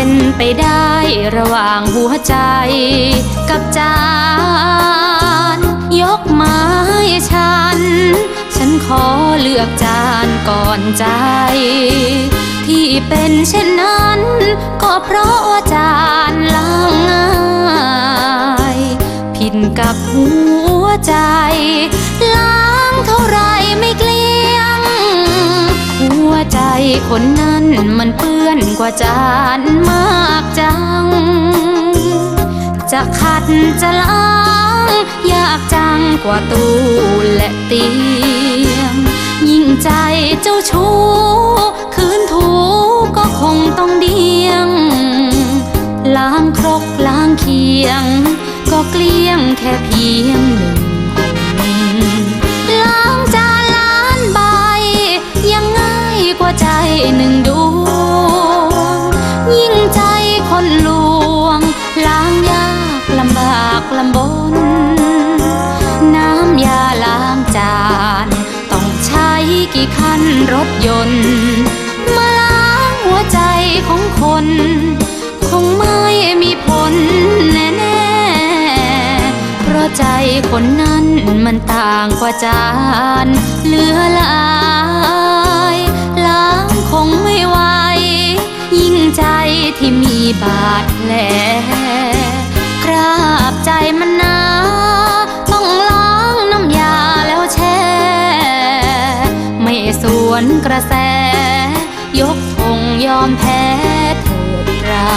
็นไปได้ระหว่างหัวใจกับจาน ยกไม้ฉัน ฉันขอเลือกจานก่อนใจ ที่เป็นเช่นนั้น ก็เพราะว่าจานล้างง่ายผิดกับหัวใจล้า คนนั้นมันเปื้อนกว่าจานมากจัง จะขัดจะล้างยากจังกว่าตู้และเตียง ยิ่งใจเจ้าชู้คืนถูก็คงต้องเดียง ล้างครกล้างเคียง ก็เกลี้ยงแค่เพียง ใจหนึ่งดวง ยิ่งใจคนลวง ล้างยากลำบากลำบน น้ำยาล้างจาน ต้องใช้กี่คันรถยนต์มาล้างหัวใจของคน คงไม่มีผลแน่ๆเพราะใจคนนั้นมันต่างกว่าจานเหลือลา วนกระแส ยกธงยอมแพ้เถิดเรา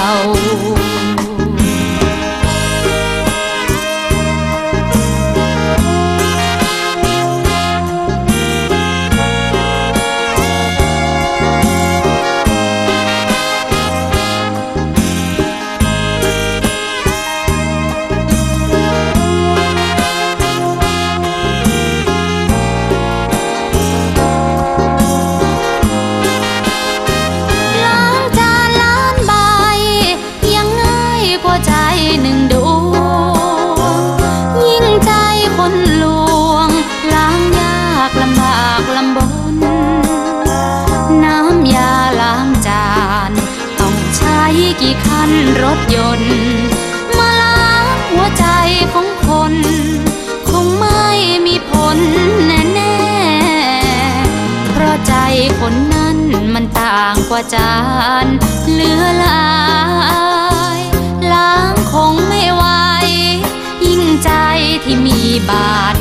รถยนต์ มาล้างหัวใจของคน คงไม่มีผลแน่ๆ เพราะใจคนนั้นมันต่างกว่าจานเหลือลาย ล้างคงไม่ไหวยิ่งใจที่มีบาด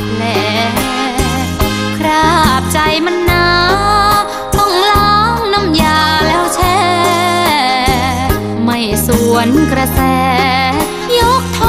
วนกระแสยกท